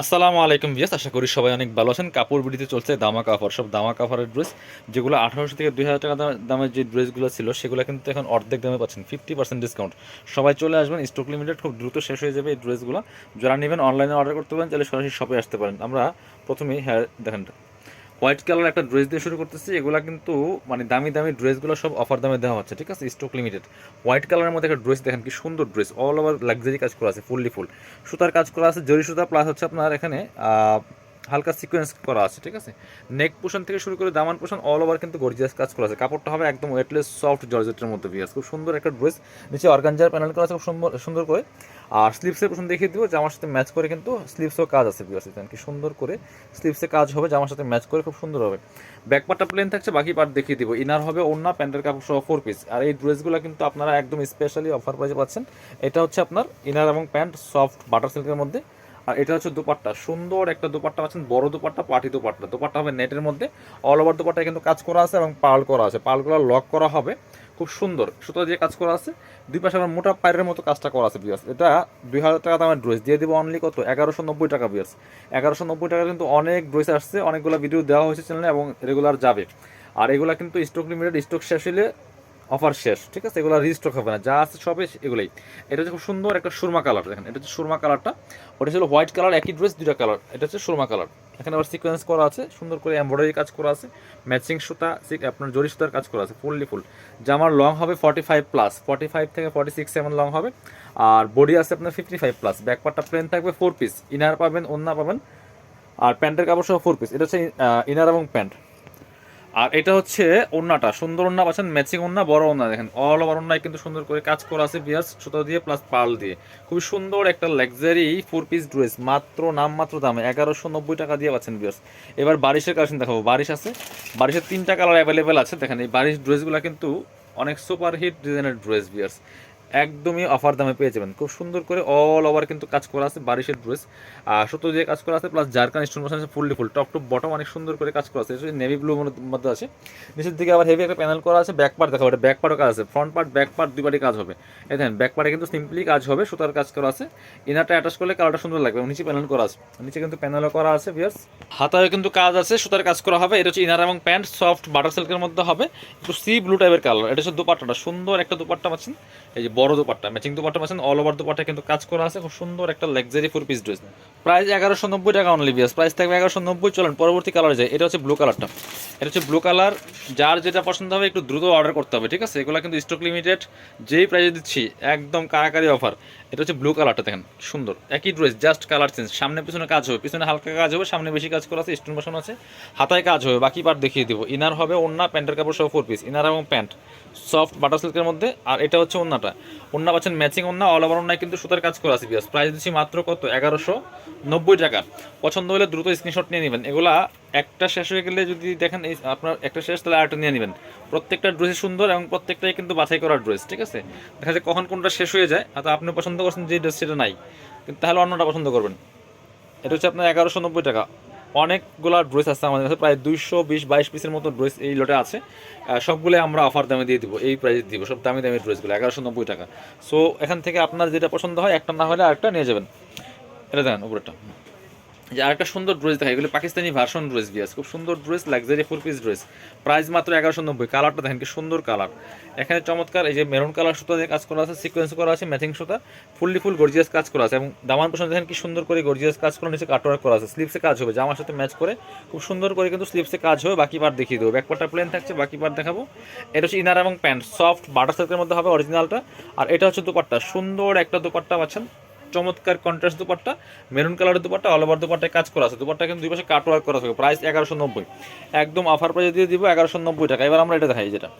আসসালামু আলাইকুম ভিয়াস আশা করি সবাই অনেক ভালো আছেন। কাপড় বিডিতে চলছে দামা কাপড় সব দামা কাপড়ের ড্রেস যেগুলো আঠারোশো থেকে দুই হাজার টাকা দামের যে ড্রেসগুলো ছিল, সেগুলো কিন্তু এখন অর্ধেক দামে পাচ্ছেন। ফিফটি পার্সেন্ট ডিসকাউন্ট সবাই চলে আসবেন স্টক লিমিটেড খুব দ্রুত শেষ হয়ে যাবে এই ড্রেসগুলো যারা নেবেন অনলাইনে অর্ডার করতে পারেন তাহলে সরাসরি শপে আসতে পারেন। আমরা প্রথমেই হ্যাঁ দেখেন হোয়াইট কালার একটা ড্রেস দিয়ে শুরু করতেছি, এগুলো কিন্তু মানে দামি দামি ড্রেসগুলো সব অফার দামে দেওয়া হচ্ছে, ঠিক আছে? স্টক লিমিটেড হোয়াইট কালারের মধ্যে একটা ড্রেস, দেখেন কি সুন্দর ড্রেস অল ওভার লাক্সারি কাজ করা আছে ফুললি ফুল সুতার কাজ করা আছে, জরি সুতা প্লাস হচ্ছে আপনার এখানে হালকা সিকোয়েন্স করা আছে, ঠিক আছে? নেক পোষণ থেকে শুরু করে দামান পোষণ অল ওভার কিন্তু গর্জিয়াস কাজ করা আছে। কাপড়টা হবে একদম ওয়েটলেস সফট জর্জেটের মধ্যে বিয়াস খুব সুন্দর একটা ড্রেস নিচে অর্গানজার প্যানেল করা আছে, খুব সুন্দর সুন্দর করে। আর স্লিপসের পোষণ দেখিয়ে দিব, জামার সাথে ম্যাচ করে কিন্তু স্লিপসও কাজ আছে বিয়াস দেখেন কি সুন্দর করে স্লিপসে কাজ হবে, জামার সাথে ম্যাচ করে খুব সুন্দর হবে। ব্যাক পার্টটা প্লেন থাকছে, বাকি পার্ট দেখিয়ে দিব। ইনার হবে ওন্না প্যান্টের কাপড় সহ ফোর পিস আর এই ড্রেসগুলো কিন্তু আপনারা একদম স্পেশালি অফার প্রাইসে পাচ্ছেন। এটা হচ্ছে আপনার ইনার এবং প্যান্ট সফট বাটার সিল্কের মধ্যে। আর এটা হচ্ছে দুপাট্টা। সুন্দর একটা দুপাট্টা পাচ্ছেন, বড় দুপাট্টা, পাটি দুপাট্টা। দুপাট্টা হবে নেটের মধ্যে। অল ওভার দুপাট্টা কিন্তু কাজ করা আছে এবং পাল করা আছে। পালগুলো লক করা হবে। খুব সুন্দর। সুতো দিয়ে কাজ করা আছে। দুই পাশে আমার মোটা পায়ের মতো কাজটা করা আছে বিয়াস এটা দুই হাজার টাকা দামের ড্রেস দিয়ে দেবো অনলি কত? এগারোশো নব্বই টাকা বিয়াস এগারোশো নব্বই টাকা কিন্তু অনেক ড্রেস আসছে। অনেকগুলো ভিডিও দেওয়া হয়েছে চ্যানেলে এবং রেগুলার যাবে। আর এগুলা কিন্তু স্টক লিমিটেড স্টক শেষ হলে অফার শেষ, ঠিক আছে? এগুলো রিস্টক হবে না, যা আছে সবে এগুলোই। এটা হচ্ছে খুব সুন্দর একটা সুরমা কালার দেখেন, এটা হচ্ছে সুরমা কালারটা ওটা ছিল হোয়াইট কালার একই ড্রেস দুটা কালার এটা হচ্ছে সুরমা কালার এখানে আবার সিকোয়েন্স করা আছে, সুন্দর করে এমব্রয়ডারি কাজ করা আছে ম্যাচিং সুতা আপনার জরি সুতার কাজ করা আছে ফুললি ফুল জামার লং হবে forty five plus forty five থেকে ফর্টি সিক্স এমন লং হবে। আর বডি আছে আপনার ফিফটি ফাইভ প্লাস ব্যাকপার্টটা প্লেন থাকবে ফোর পিস ইনার পাবেন ওন্না পাবেন, আর প্যান্টের কাপড় সহ ফোর পিস এটা হচ্ছে ইনার এবং প্যান্ট আর এটা হচ্ছে ওন্নাটা সুন্দর ওন্না পাচ্ছেন ম্যাচিং ওন্না বড় ওন্না দেখেন। অল ওভার ওন্নায় কিন্তু সুন্দর করে কাজ করা আছে বিয়াস সুতো দিয়ে প্লাস পাল দিয়ে। খুবই সুন্দর একটা লাক্সারি ফোর পিস ড্রেস মাত্র নাম মাত্র দামে, এগারোশো নব্বই টাকা দিয়ে পাচ্ছেন বিয়াস এবার বারিশের কালেকশন দেখাবো। বারিশ আছে। বারিশের তিনটা কালার অ্যাভেলেবেল আছে। দেখেন এই বারিশ ড্রেসগুলো কিন্তু অনেক সুপার হিট ডিজাইনের ড্রেস বিয়ার্স একদমই অফার দামে পেয়ে যাবেন। খুব সুন্দর করে অল ওভার কিন্তু কাজ করা আছে, বারিশের ড্রেস আর সুতো দিয়ে কাজ করা আছে প্লাস জারকান স্টোন আছে fully full top to bottom অনেক সুন্দর করে কাজ করা আছে। নেভি ব্লু মধ্যে আছে। নিচের দিকে আবার হেভি একটা প্যানেল করা আছে ব্যাক পার্ট দেখাবো, এটা ব্যাক পার্টও কাজ আছে। ফ্রন্ট পার্ট ব্যাক পার্ট দুই কাজ হবে। এই দেখেন ব্যাক পার্টে কিন্তু সিম্পলি কাজ হবে, সুতার কাজ করা আছে। ইনারটা অ্যাটাচ করলে কালারটা সুন্দর লাগবে নিচে প্যানেল করা আছে। নিচে কিন্তু প্যানেলও করা আছে বিয়ার্স হাতায় কিন্তু কাজ আছে, সুতার কাজ করা হবে, এটা হচ্ছে ইনার এবং প্যান্ট সফট বাটার সিল্কের মধ্যে হবে। একটু সি ব্লু টাইপের কালার এটা হচ্ছে দুপাট্টাটা, সুন্দর একটা দুপাট্টা পাচ্ছেন। এই যে বড় দোপাট্টা ম্যাচিং দোপাট্টা পাচ্ছেন অল ওভার দোপাট্টা কিন্তু কাজ করা আছে, খুব সুন্দর একটা luxury four piece dress price এগারোশো নব্বই টাকা অনলি বিয়াস প্রাইস থাকবে এগারোশো নব্বই, চলেন পরবর্তী কালারে যায় এটা হচ্ছে ব্লু কালারটা এটা হচ্ছে ব্লু কালার যার যেটা পছন্দ হবে একটু দ্রুত অর্ডার করতে হবে, ঠিক আছে? এগুলো কিন্তু স্টক লিমিটেড যেই প্রাইসে দিচ্ছি, একদম কারাকারি অফার এটা হচ্ছে ব্লু কালারটা দেখেন, সুন্দর। একই ড্রেস জাস্ট কালার চেঞ্জ সামনে পিছনে কাজ হবে, পিছনে হালকা কাজ হবে, সামনে বেশি কাজ করা আছে স্টোন বসানো আছে। হাতায় কাজ হবে, বাকি পার্ট দেখিয়ে দিব। ইনার হবে ওন্না প্যান্টের কাপড় সহ ফোর পিস ইনার এবং প্যান্ট সফট বাটার সিল্কের মধ্যে, আর এটা হচ্ছে ওন্নাটা ওন্না পাচ্ছেন ম্যাচিং ওন্না অল ওভার ওন্নায় কিন্তু সুতার কাজ করা আছে বিয়াস প্রাইস দিচ্ছি মাত্র কত? এগারোশো নব্বই টাকা। পছন্দ হলে দ্রুত স্ক্রিনশট নিয়ে নেবেন। এগুলা একটা শেষ হয়ে গেলে যদি দেখেন এই আপনার একটা শেষ, তাহলে আরেকটা নিয়ে নেবেন। প্রত্যেকটা ড্রেসই সুন্দর এবং প্রত্যেকটাই কিন্তু বাছাই করা ড্রেস ঠিক আছে? দেখা যায় কখন কোনটা শেষ হয়ে যায়। হয়তো আপনি পছন্দ করছেন যে ড্রেস সেটা নাই, কিন্তু তাহলে অন্যটা পছন্দ করবেন। এটা হচ্ছে আপনার এগারোশো নব্বই টাকা। অনেকগুলো ড্রেস আছে আমাদের কাছে, প্রায় দুইশো বিশ, বাইশ পিসের মতো ড্রেস এই লটে আছে। সবগুলো আমরা অফার দামে দিয়ে দিব, এই প্রাইসে দিব, সব দামি দামি ড্রেসগুলো এগারোশো নব্বই টাকা। সো এখান থেকে আপনার যেটা পছন্দ হয়, একটা না হলে আরেকটা নিয়ে যাবেন। এটা দেখেন উপরেরটা। যে আরেকটা সুন্দর ড্রেস দেখা এগুলো পাকিস্তানি ভার্সন ড্রেস বিয়াস খুব সুন্দর dress luxury four piece dress price মাত্র এগারোশো নব্বই। কালারটা দেখেন কি সুন্দর কালার এখানে চমৎকার, এই যে মেরুন কালার সুতা দিয়ে কাজ করা আছে সিকোয়েন্স করা আছে ম্যাচিং সুতা। ফুললি ফুল গর্জিয়াস কাজ করা আছে। এবং দামান পোষণ দেখেন কি সুন্দর করে গর্জিয়াস কাজ করা, নিচে কাটওয়ার্ক করা আছে। স্লিপসে কাজ হবে, জামার সাথে ম্যাচ করে। খুব সুন্দর করে কিন্তু স্লিপসে কাজ হবে, বাকি পার্ট দেখিয়ে দেবো। ব্যাক পার্টটা প্লেন থাকছে, বাকি পার্ট দেখাবো। এটা হচ্ছে ইনার এবং প্যান্ট সফট বাটার সিল্কের মধ্যে হবে অরিজিনালটা আর এটা হচ্ছে দুপাট্টা, সুন্দর একটা দুপাট্টা পাচ্ছেন। চমৎকার কন্ট্রাস্ট দুপাট্টা মেরুন কালারের দুপাট্টা অল ওভার দুপাট্টায় কাজ করা আছে। দুপাট্টা কিন্তু দুই পাশে কাট ওয়ার্ক করা থাকে প্রাইস এগারোশো নব্বই। একদম অফার প্রাইস দিয়ে দিব এগারোশো নব্বই টাকা। এবার আমরা এটা দেখাই যেটা।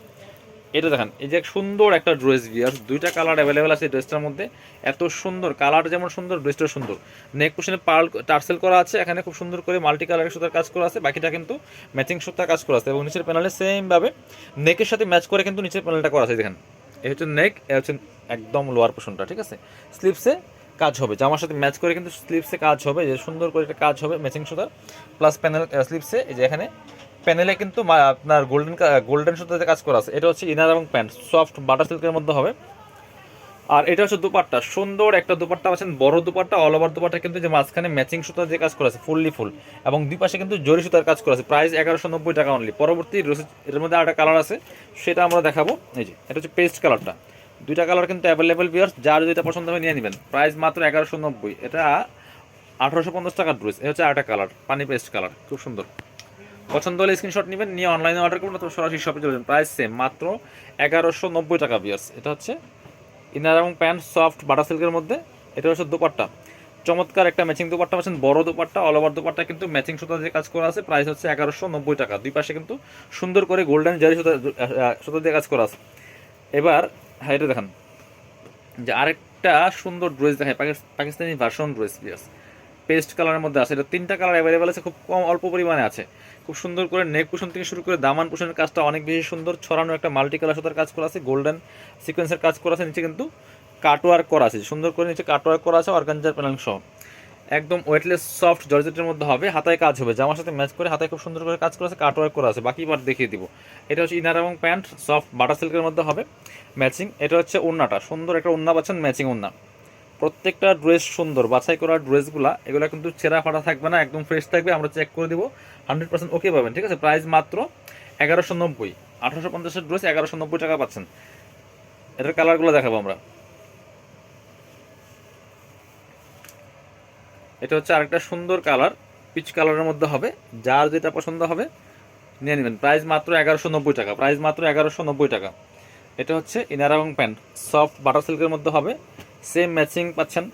এটা দেখেন, এই যে সুন্দর একটা ড্রেস বিয়ার দুইটা কালার অ্যাভেলেবেল আছে ড্রেসটার মধ্যে। এত সুন্দর কালার যেমন সুন্দর ড্রেসটা সুন্দর। নেক পোশনে পার্ল টার্সেল করা আছে, এখানে খুব সুন্দর করে মাল্টি কালারের সুতার কাজ করা আছে। বাকিটা কিন্তু ম্যাচিং সুতার কাজ করা আছে এবং নিচের প্যানেলে সেমভাবে নেকের সাথে ম্যাচ করে কিন্তু নিচের প্যানেলটা করা আছে। দেখেন, এই হচ্ছে নেক এ হচ্ছে একদম লোয়ার পোশনটা ঠিক আছে? স্লিপসে কাজ হবে। জামার সাথে ম্যাচ করে কিন্তু স্লিপসে কাজ হবে, যে সুন্দর করে একটা কাজ হবে ম্যাচিং সুতার প্লাস প্যানেল স্লিপসে এই যে এখানে প্যানেলে কিন্তু আপনার গোল্ডেন গোল্ডেন সুতাতে কাজ করা আছে। এটা হচ্ছে ইনার এবং প্যান্ট সফট বাটার সিল্কের মধ্যে হবে। আর এটা হচ্ছে দুপাট্টা, সুন্দর একটা দুপাট্টা আছেন বড় দুপাট্টা অল ওভার দুপাট্টা কিন্তু যে মাঝখানে ম্যাচিং সুতা যে কাজ করা আছে ফুললি ফুল এবং দুই পাশে কিন্তু জরি সুতার কাজ করা আছে প্রাইস এগারোশো নব্বই টাকা অনলি পরবর্তী এর মধ্যে আরেকটা কালার আছে, সেটা আমরা দেখাবো। এই যে, এটা হচ্ছে পেস্ট কালারটা দুইটা কালার কিন্তু অ্যাভেলেবেল বিয়ার্স যার যেটা পছন্দ হবে নিয়ে নেবেন। প্রাইস মাত্র এগারোশো নব্বই। এটা আঠারোশো পঞ্চাশ টাকার ড্রেস এটা হচ্ছে আরেকটা কালার পানি পেস্ট কালার খুব সুন্দর। পছন্দ হলে স্ক্রিনশট নেবেন, নিয়ে অনলাইনে অর্ডার করবেন, অথবা সরাসরি শপে চলে যাবেন। প্রাইস সেম মাত্র এগারোশো নব্বই টাকা বিয়ার্স এটা হচ্ছে ইনার এবং প্যান্ট সফট বাটার সিল্কের মধ্যে। এটা হচ্ছে দুপাট্টা। চমৎকার একটা ম্যাচিং দুপাট্টা পাচ্ছেন, বড় দুপাট্টা অল ওভার দুপাট্টা কিন্তু ম্যাচিং সুতা দিয়ে কাজ করা আছে। প্রাইস হচ্ছে এগারোশো নব্বই টাকা। দুই পাশে কিন্তু সুন্দর করে গোল্ডেন জারি সুতা সুতা দিয়ে কাজ করা আছে। এবার হ্যাঁ এটা দেখান। যে আরেকটা সুন্দর ড্রেস দেখায় পাকিস্তানি ভার্সন ড্রেস বিয়ার্স পেস্ট কালারের মধ্যে আছে। এটা তিনটা কালার অ্যাভেলেবেল আছে, খুব কম, অল্প পরিমাণে আছে। খুব সুন্দর করে নেক পোষণ থেকে শুরু করে দামান পোষণের কাজটা অনেক বেশি সুন্দর। ছড়ানো একটা মাল্টি কালার সুতার কাজ করা আছে গোল্ডেন সিকোয়েন্সের কাজ করা আছে। নিচে কিন্তু কাটওয়ার্ক করা আছে। সুন্দর করে নিচে কাটওয়ার্ক করা আছে অর্গানজার প্যানেল সহ একদম ওয়েটলেস সফট জর্জেটের মধ্যে হবে, হাতায় কাজ হবে। জামার সাথে ম্যাচ করে হাতায় খুব সুন্দর করে কাজ করা আছে কাটওয়ার্ক করা আছে। বাকি পার্ট দেখিয়ে দিব। এটা হচ্ছে ইনার এবং প্যান্ট সফট বাটার সিল্কের মধ্যে হবে। ম্যাচিং এটা হচ্ছে ওন্নাটা। সুন্দর একটা ওন্না পাচ্ছেন ম্যাচিং ওন্না। প্রত্যেকটা ড্রেস সুন্দর। বাছাই করা ড্রেসগুলা এগুলো কিন্তু ছেঁড়া ফাটা থাকবে না, একদম ফ্রেশ থাকবে। আমরা চেক করে দিব। হান্ড্রেড পার্সেন্ট ওকে পাবেন, ঠিক আছে? প্রাইস মাত্র এগারোশো নব্বই। আঠারোশো পঞ্চাশের ড্রেস এগারোশো নব্বই টাকা পাচ্ছেন। এটার কালারগুলো দেখাবো আমরা। এটা হচ্ছে আরেকটা সুন্দর কালার, পিচ কালারের মধ্যে হবে। যার যেটা পছন্দ হবে, নিয়ে নেবেন। প্রাইস মাত্র এগারোশো নব্বই টাকা, প্রাইস মাত্র এগারোশো নব্বই টাকা। এটা হচ্ছে ইনার এবং প্যান্ট, সফট বাটার সিল্কের মধ্যে হবে। সেম ম্যাচিং পাচ্ছেন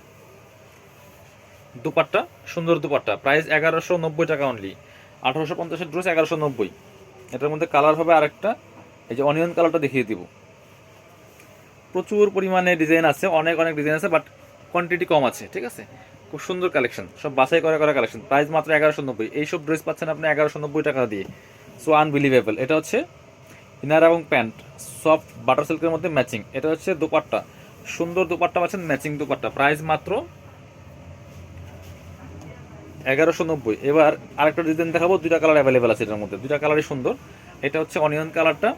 দুপাট্টা, সুন্দর দুপাট্টা। প্রাইস এগারোশো নব্বই টাকা অনলি আঠারোশো পঞ্চাশের ড্রেস এগারোশো নব্বই। এটার মধ্যে কালার হবে আরেকটা। এই যে অনিয়ন কালারটা দেখিয়ে দিব। প্রচুর পরিমাণে ডিজাইন আছে, অনেক অনেক ডিজাইন আছে বাট কোয়ান্টিটি কম আছে, ঠিক আছে? খুব সুন্দর কালেকশন সব বাছাই করা করা কালেকশন প্রাইস মাত্র এগারোশো নব্বই। এইসব ড্রেস পাচ্ছেন আপনি এগারোশো নব্বই টাকা দিয়ে। সো আনবিলিভেবল এটা হচ্ছে ইনার এবং প্যান্ট সফট বাটার সিল্কের মধ্যে ম্যাচিং এটা হচ্ছে দুপাট্টা। সুন্দর দুপাট্টা পাচ্ছেন ম্যাচিং দুপাট্টা। প্রাইস মাত্র এগারোশো নব্বই। এবার আরেকটা ডিজাইন দেখাবো। দুইটা কালার অ্যাভেলেবেল আছে এটার মধ্যে। দুইটা কালারই সুন্দর। এটা হচ্ছে অনিয়ন কালারটা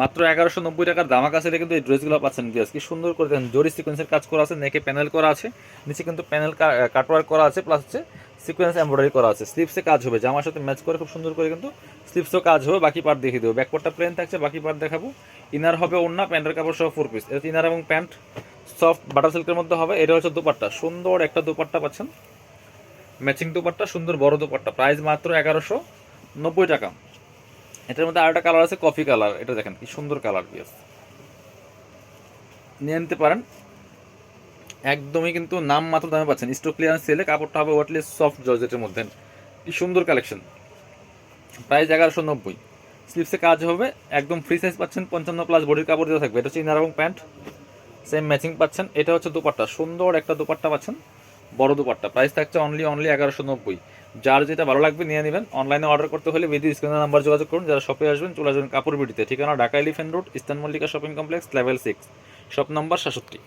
মাত্র এগারোশো নব্বই টাকার দামা কাছে কিন্তু এই ড্রেসগুলো পাচ্ছেন বিয়াস কি সুন্দর করে দেখেন, জরি সিকোয়েন্সের কাজ করা আছে নেকে প্যানেল করা আছে, নিচে কিন্তু প্যানেল কাটওয়ার্ক করা আছে প্লাস হচ্ছে সিকোয়েন্স এমব্রয়ডারি করা আছে। স্লিপসে কাজ হবে, জামার সাথে ম্যাচ করে খুব সুন্দর করে কিন্তু স্লিপসও কাজ হবে, বাকি পার্ট দেখিয়ে দেবো। ব্যাকপার্টটা প্লেন থাকছে, বাকি পার্ট দেখাবো। ইনার হবে ওন্না প্যান্টের কাপড় সহ ফোর পিস এটা ইনার এবং প্যান্ট সফট বাটার সিল্কের মধ্যে হবে। এটা হচ্ছে দুপাট্টা। সুন্দর একটা দুপাট্টা পাচ্ছেন। ম্যাচিং দুপাট্টা, সুন্দর বড় দুপাট্টা। প্রাইস মাত্র এগারোশো নব্বই টাকা। এটার মধ্যে আরেকটা কালার আছে কফি কালার এটা দেখেন কি সুন্দর কালার পিয়াস নিয়ে নিতে পারেন। একদমই কিন্তু নাম মাত্র দামে পাচ্ছেন। স্টক ক্লিয়ারেন্স সেলে কাপড়টা হবে ওয়াটলি সফট জর্জেটের মধ্যে। কি সুন্দর কালেকশন প্রাইস এগারোশো নব্বই। স্লিপসে কাজ হবে। একদম ফ্রি সাইজ পাচ্ছেন, পঞ্চান্ন প্লাস বডির কাপড় দেওয়া থাকবে। এটা হচ্ছে ইনার এবং প্যান্ট সেম ম্যাচিং পাচ্ছেন। এটা হচ্ছে দুপাট্টা। সুন্দর একটা দুপাট্টা পাচ্ছেন। বড় দুপাট্টা। প্রাইস থাকছে অনলি অনলি এগারোশো নব্বই। যার যেটা ভালো লাগবে নিয়ে নেবেন। অনলাইনে অর্ডার করতে হলে বিধি স্ক্রিনের নাম্বার যোগাযোগ করুন। যারা শপে আসবেন, চলে আসবেন কাপড় বিটিতে ঠিকানা Dhaka elephant road eastern Mallika shopping complex level six shop number সাতষট্টি